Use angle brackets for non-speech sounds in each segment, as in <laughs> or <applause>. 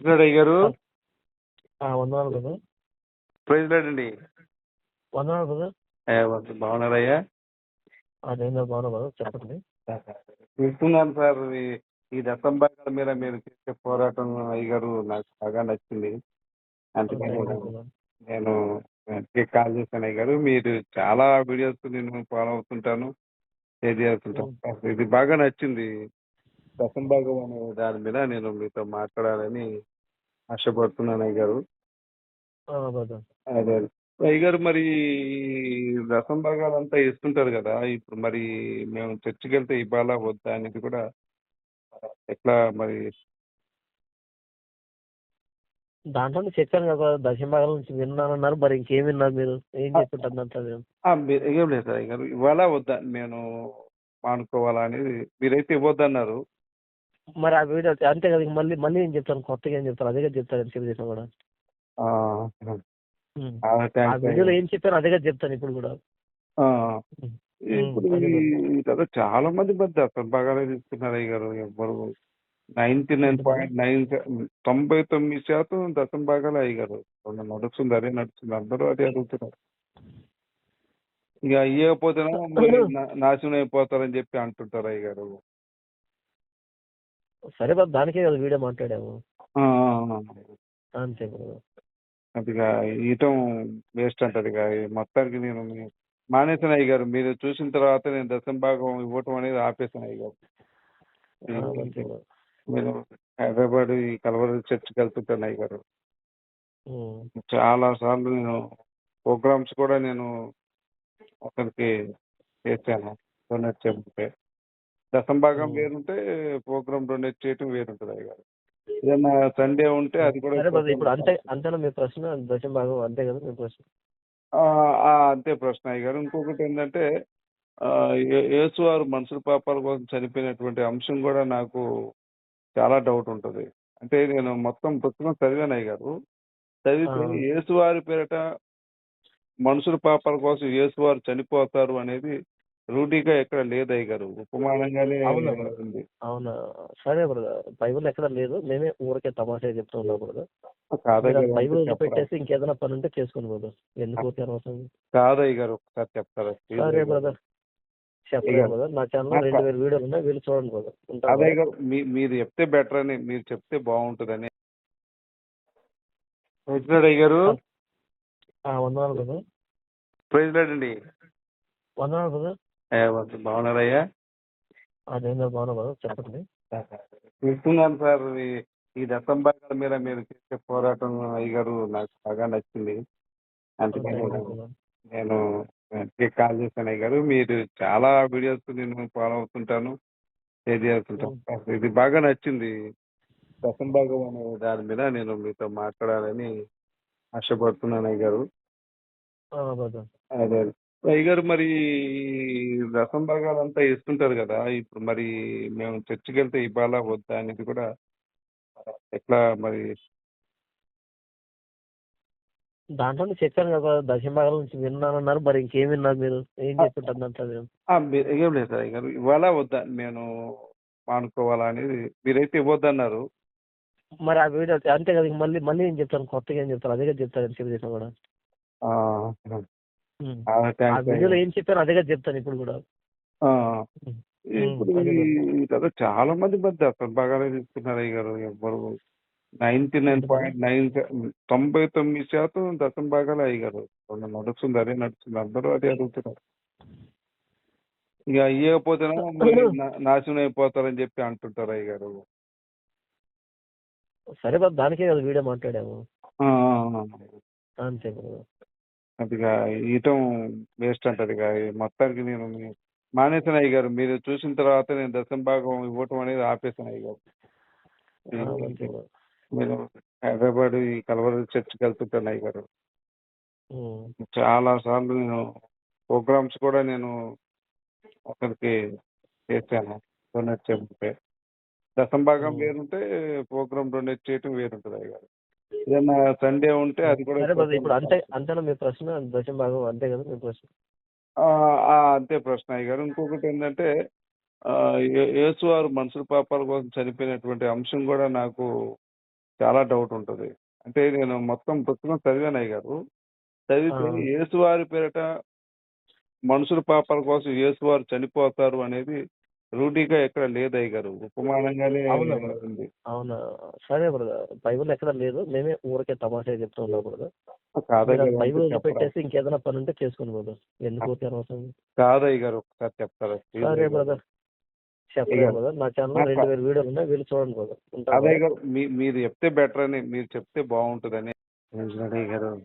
President అయ్య గారు వందనాలు కదా ప్రెసిడెంట్ అండి. వందనాలు కదా బాగున్నారయ్యా? అదేందో బాగున్నా కదా చెప్పండి. చూస్తున్నాను సార్ ఈ దశంబాగాల మీద మీరు చేసే పోరాటం అయ్య గారు నాకు బాగా నచ్చింది. అందుకని నేను- కాల్ చేశాను అయ్య గారు. మీరు చాలా వీడియోస్ నేను ఫాలో అవుతుంటాను షేర్ చేస్తుంటాను. ఇది బాగా నచ్చింది. దశంభాగం అనే దాని మీద నేను మీతో మాట్లాడాలని ఆశపడుతున్నాను అయ్య గారు ఆ, brother. అదే అయ్య గారు మరి రసం భాగాలంతా ఇస్తుంటారు కదా ఇప్పుడు మరి మేము చర్చికి వెళ్తే ఇవ్వాలా వద్దా అనేది కూడా ఎట్లా మరి? దాంట్లో చెప్పాను కదా దశభాగాల నుంచి విన్నానన్నారు మరి ఇంకేం విన్నారు మీరు? ఏం చెప్తుంటారు దాంట్లో ఏం లేదు సార్ గారు ఇవ్వాలా వద్దా నేను మానుకోవాలా అనేది మీరైతే ఇవ్వద్దన్నారు. మరి ఆ వీడియో అంతే కదా ఇంక మళ్ళీ మళ్ళీ ఏం చెప్తాను కొత్తగా ఏం చెప్తాను అదే కదా చెప్తాను చేసిన కూడా ఉమ్. ఆ, వీడియోలో అయ్య ఏం చెప్పాను అదే కదా చెప్తాను ఇప్పుడు కూడా. ఉమ్. ఇప్పుడు అదే ఈ కదా చాలా మంది దశం భాగాలే తీసుకున్నారు అయ్య గారు ఎవ్వరు. నైన్టీ నైన్ పాయింట్ నైన్ తొంభై తొమ్మిది శాతం దశం భాగాలు అయ్యారు నడుస్తుంది అదే నడుస్తుంది. అందరూ అదే అడుగుతున్నారు. ఇక అయ్యకపోతేనే మరి నా- నాశనం అయిపోతారని చెప్పి అంటుంటారు అయ్య గారు. సరే బాబు దానికే కదా వీడియో మాట్లాడాము. అంతే brother. అది ఇక ఇయటం వేస్ట్ ఈ మొత్తానికి నేను మానేశాను అయ్య గారు మీరు చూసిన తర్వాత నేను దశం భాగం ఇవ్వటం అనేది ఆపేశాను అయ్య గారు. నేను హైదరాబాద్ ఈ కలవరి చర్చికి వెళ్తుంటాను అయ్య గారు ఉమ్. చాలా సార్లు నేను ప్రోగ్రామ్స్ కూడా నేను అతనికి చేశాను డొనేట్ చేయమంటే దశం భాగం. వేరుంటే ప్రోగ్రామ్ డొనేట్ చేయటం వేరుంటుంది అయ్య గారు ఏదైనా సండే ఉంటే అది కూడా సరే brother, ఇప్పుడు అంతే అంతేనా మీ ప్రశ్న? దశభాగం అంతే కదా మీ ప్రశ్న? ఆ, ఆ, అంతే ప్రశ్న అయ్య గారు ఇంకొకటి ఏంటంటే ఆ, ఏ- యేసు వారు మనుషుల పాపాల కోసం చనిపోయినటువంటి అంశం కూడా నాకు చాలా డౌట్ ఉంటుంది. అంటే నేను మొత్తం పుస్తకం చదివాను అయ్య గారు చదివితే ఆ. యేసు వారి పేరిట మనుషుల పాపాల కోసం యేసు వారు చనిపోతారు అనేది రూఢిగా ఎక్కడ లేదు అయ్య గారు ఉపమానంగానే అవునా? ఉంది అవునా? సరే బ్రదర్ బైబిల్ ఎక్కడ లేదు. మేమే ఊరికే తమాషా చెప్తూ ఉన్నాం బ్రదర్ బైబిల్? పెట్టేసి ఇంకేదైనా పని ఉంటే చేసుకోండి బ్రదర్. ఎందుకు ఊరికే అనవసరం? కాదయ్య గారు ఒకసారి చెప్తారా? సరే. బ్రదర్. చెప్పలేదు ఇక- బ్రదర్. నా ఛానల్ రెండు వేల వీడియోలు ఉన్నాయి. వీళ్ళు చూడండి బ్రదర్. ఉంటాను అదే గారు మీ- మీరు చెప్తే బెటర్ అని మీరు చెప్తే బాగుంటుందని. అయ్య గారు వందనాలు బ్రదర్. ప్రెసిడెంట్ అండి. వందనాలు బ్రదర్. బాగున్నారయ్యా? అదేందో బాగున్నా బ్రదర్. చెప్పండి. చూస్తున్నాను సార్ ఈ- దశంబాగాల మీద మీరు చేసే పోరాటం అయ్య గారు నాకు బాగా నచ్చింది. అందుకని నేను- కాల్ చేశాను అయ్య గారు మీరు చాలా వీడియోస్ నేను ఫాలో అవుతుంటాను షేర్ చేస్తుంటాను. ఇది బాగా నచ్చింది. దశంభాగం అనే దాని మీద నేను మీతో మాట్లాడాలని ఆశపడుతున్నాను అయ్య గారు బ్రదర్. అదే. అయ్య గారు మరి రసం భాగాలంతా ఇస్తుంటారు కదా. ఇప్పుడు మరి మేము చర్చికి వెళ్తే ఇవ్వాలా వద్దా అనేది కూడా ఎట్లా మరి? దాంట్లో చెప్పాను కదా దశభాగాల నుంచి విన్నానన్నారు. మరి ఇంకేం విన్నారు మీరు? ఏం చెప్తుంటారు దాంట్లో ఆ, మీ- ఏం లేదు సార్. గారు ఇవ్వాలా వద్దా నేను మానుకోవాలా అనేది మీరైతే ఇవ్వద్దన్నారు. మరి ఆ వీడియో అంతే కదా ఇంక మళ్ళీ మళ్ళీ ఏం చెప్తాను కొత్తగా ఏం చెప్తాను అదే కదా చెప్తాను చెప్పి చేసిన కూడా. ఆ, వీడియోలో. ఏం చెప్పాను అదే చెప్తాను ఇప్పుడు కూడా. ఇప్పుడు చాలా మంది అసలు బాగానే తీసుకున్నారు గారు ఎవ్వరు నైన్టీ నైన్ పాయింట్ నైన్ తొంభై తొమ్మిది శాతం దశం భాగాలు అయ్యారు నడుస్తుంది అదే నడుస్తుంది. అందరూ అదే అడుగుతున్నారు. ఇక నా- నాశనం అయిపోతారని చెప్పి అంటుంటారు అయ్య గారు. సరే బాబు దానికే కదా వీడియో మాట్లాడాము. అంతే బ్రదర్ అది ఇక ఇయటం వేస్ట్ ఈ మొత్తానికి నేను మానేశాను అయ్య గారు మీరు చూసిన తర్వాత నేను దశం భాగం ఇవ్వటం అనేది ఆపేశాను అయ్య గారు నేను హైదరాబాద్ ఈ కలవరి చర్చికి వెళ్తుంటాను అయ్య గారు. చాలా సార్లు నేను ప్రోగ్రామ్స్ కూడా నేను అతనికి చేశాను. డొనేట్ చేయమంటే. దశం భాగం. వేరుంటే ప్రోగ్రామ్ డొనేట్ చేయటం వేరుంటుంది అయ్య గారు. ఏదైనా సండే ఉంటే అది కూడా సరే ఇప్పుడు అంతే అంతేనా మీ ప్రశ్న? దశభాగం అంతే కదా మీ ప్రశ్న? ఆ, ఆ, అంతే ప్రశ్న. అయ్య గారు ఇంకొకటి ఏంటంటే ఆ, ఏ- యేసు వారు మనుషుల పాపాల కోసం చనిపోయినటువంటి అంశం కూడా నాకు చాలా డౌట్ ఉంటుంది. అంటే నేను మొత్తం పుస్తకం చదివాను అయ్య గారు. చదివితే ఆ. యేసువారి పేరిట మనుషుల పాపాల కోసం యేసువారు చనిపోతారు అనేది రూఢిగా ఎక్కడ లేదు అయ్య గారు ఉపమానంగానే అవును. ఉంది అవునా. సరే బ్రదర్ బైబిల్ ఎక్కడ లేదు. మేమే ఊరికే తమాషా చెప్తూ ఉన్నాం బ్రదర్. బైబిల్? పెట్టేసి ఇంకేదైనా పని ఉంటే చేసుకోండి బ్రదర్. ఎందుకు ఊరికే అనవసరం? కాదయ్య గారు ఒకసారి చెప్తారా? సరే. బ్రదర్. చెప్పలేదు అయ్యా. బ్రదర్. నా ఛానల్ నాకు- రెండు వేల వీడియోలు ఉన్నాయి. వీళ్ళు చూడండి బ్రదర్. గారు మీరు చెప్తే బెటర్ అని మీరు చెప్తే బాగుంటుందని. గారు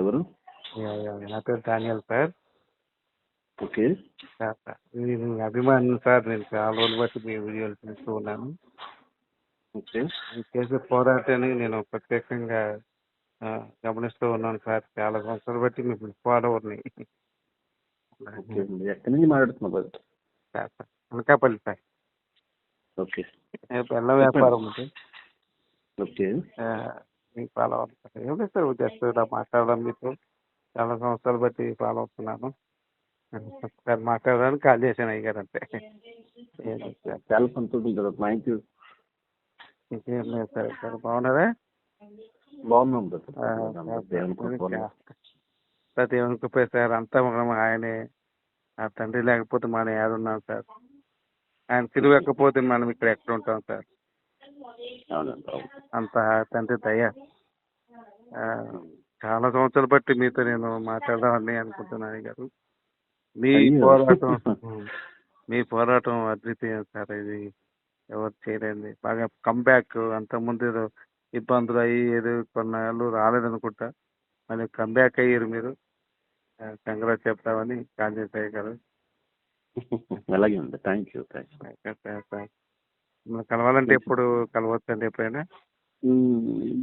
ఎవరు? నా పేరు డానియల్ సార్. ఓకే సార్, నేను మీ అభిమాని సార్ నేను చాలా రోజులు బట్టి మీ వీడియోలు చూస్తూ ఉన్నాను ఓకే చేసే పోరాటాన్ని నేను ప్రత్యేకంగా గమనిస్తూ ఉన్నాను సార్ చాలా సంవత్సరాలు బట్టి మీ ఫాలోవర్ని ఓకే అండి ఎక్కడి నుంచి సార్, అనకాపల్లి సార్ ఓకే బెల్లం వ్యాపారం ఉంది ఓకే మీకు ఫాలో అవుతారు ఏం లేదు సార్ జస్ట్ ఇలా మాట్లాడడం మీతో చాలా సంవత్సరాలు బట్టి ఫాలో అవుతున్నాను సార్ మాట్లాడడానికి కాల్ చేశాను అయ్య గారు అంతే చాలా సంతోషం థ్యాంక్ యూ ఇంకేం లేదు సార్ సార్ బాగున్నారా? బాగున్నాం ఆ, బ్రదర్ దేవుని కృప వల్ల. సార్ అంతా మనం ఆయనే ఆ తండ్రి లేకపోతే మనం ఏడున్నాం సార్. ఆయన తిరగకపోతే మనం ఇక్కడ ఎక్కడ ఉంటాం సార్. అంత తండ్రి దయ. చాలా సంవత్సరాలు బట్టి మీతో నేను మాట్లాడదామని అనుకుంటున్నాను గారు మీ. పోరాటం <laughs> మీ పోరాటం అద్వితీయం సార్. ఇది ఎవరు చేయలేంది. బాగా కంబ్యాక్ అంత ముందు ఏదో ఇబ్బందులు అయ్యి ఏదో కొన్నాళ్ళు రాలేదనుకుంటా. మళ్ళీ కంబ్యాక్ అయ్యారు మీరు. కంగ్రాట్ చెప్తామని కాల్ చేశారు గారు. <laughs> అలాగే ఉంది. థ్యాంక్ యూ కలవాలంటే ఎప్పుడు కలవచ్చండి ఎప్పుడైనా?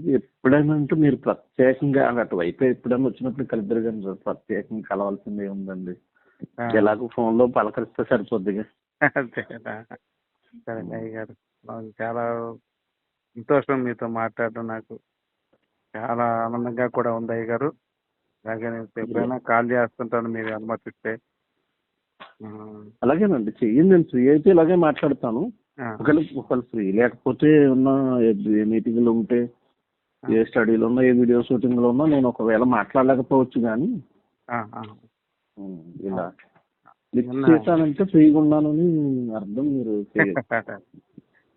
ఎప్పుడైనా అంటే మీరు ప్రత్యేకంగా అటువైపు ఎప్పుడైనా వచ్చినప్పుడు కలిద్దరు కానీ ప్రత్యేకంగా కలవాల్సింది ఉందండి. ఎలాగో ఫోన్లో పలకరిస్తే సరిపోద్దిగా. అంతేనా సరే అయ్య గారు నాకు చాలా సంతోషం మీతో మాట్లాడడం నాకు. చాలా ఆనందంగా కూడా ఉంది అయ్య గారు అలాగే నేను ఎప్పుడైనా కాల్ చేస్తుంటాను మీరు అనుమతిస్తే. అలాగేనండి. చెయ్యండి నేను ఫ్రీ అయితే ఇలాగే మాట్లాడతాను. ఒకవేళ ఒకవేళ ఫ్రీ లేకపోతే ఉన్న ఏ మీటింగ్లు ఉంటే ఏ స్టడీలో ఉన్నా ఏ వీడియో షూటింగ్లో ఉన్నా నేను ఒకవేళ మాట్లాడలేకపోవచ్చు కానీ ఇలా. లిఫ్ట్ చేశానంటే ఫ్రీగా ఉన్నానని అర్థం మీరు చేయాలి.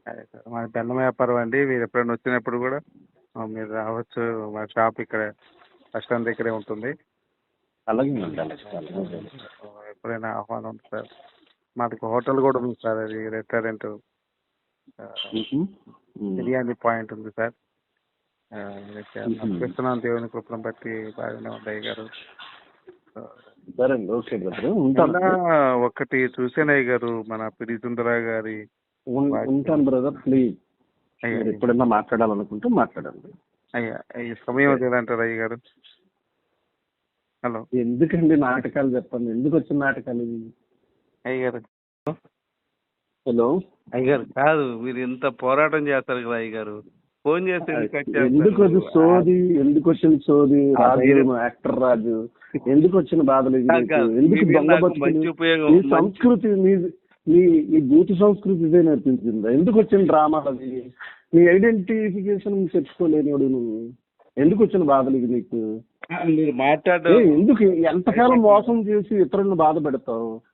సరే బెల్లం వ్యాపారం అండి. మీరు ఎప్పుడైనా వచ్చినప్పుడు కూడా మీరు రావచ్చు. మా షాప్ ఇక్కడ బస్ స్టాండ్ దగ్గరే ఉంటుంది. అలాగేనండి అలాగే. ఎప్పుడైనా ఆహ్వానం ఉంది సార్. మాకు హోటల్ కూడా ఉంది సార్ అది రెస్టారెంట్. బిర్యానీ పాయింట్ ఉంది సార్. నడిపిస్తున్నాం దేవుని కృపను బట్టి బాగానే ఉంది అయ్య గారు సరే అండి ఓకే బ్రదర్ ఉంటాను. మొన్న ఒకటి చూసానయ్య గారు మన పిడి సుందర గారి ఉంటాను బ్రదర్ ప్లీజ్. మీరు ఎప్పుడైనా మాట్లాడాలనుకుంటే మాట్లాడండి. అయ్యా ఈ సమయం లేదంటారు అయ్య గారు? హలో. ఎందుకండి నాటకాలు చెప్పండి? ఎందుకు వచ్చిన నాటకాలు ఇవి? అయ్య గారు. హలో. అయ్య గారు కాదు మీరు ఇంత పోరాటం చేస్తారు కదా అయ్య గారు. ఫోన్ ఎందుకు వచ్చి సోది? ఎందుకు వచ్చిన సోది? రాజు యాక్టర్ రాజు. ఎందుకు వచ్చిన బాధలు. ఎందుకు మీ సంస్కృతి మీ మీ మీ సంస్కృతి ఇదే నేర్పించిందా. ఎందుకు వచ్చిన డ్రామాలు అవి నీ ఐడెంటిఫికేషన్ చెప్పుకోలేనివాడు నువ్వు. ఎందుకు వచ్చిన బాధలు ఇవి నీకు? మీరు ఏ, మాట్లాడడం ఎందుకు? ఎంతకాలం మోసం చేసి ఇతరులను బాధ పెడతావు? ఇది-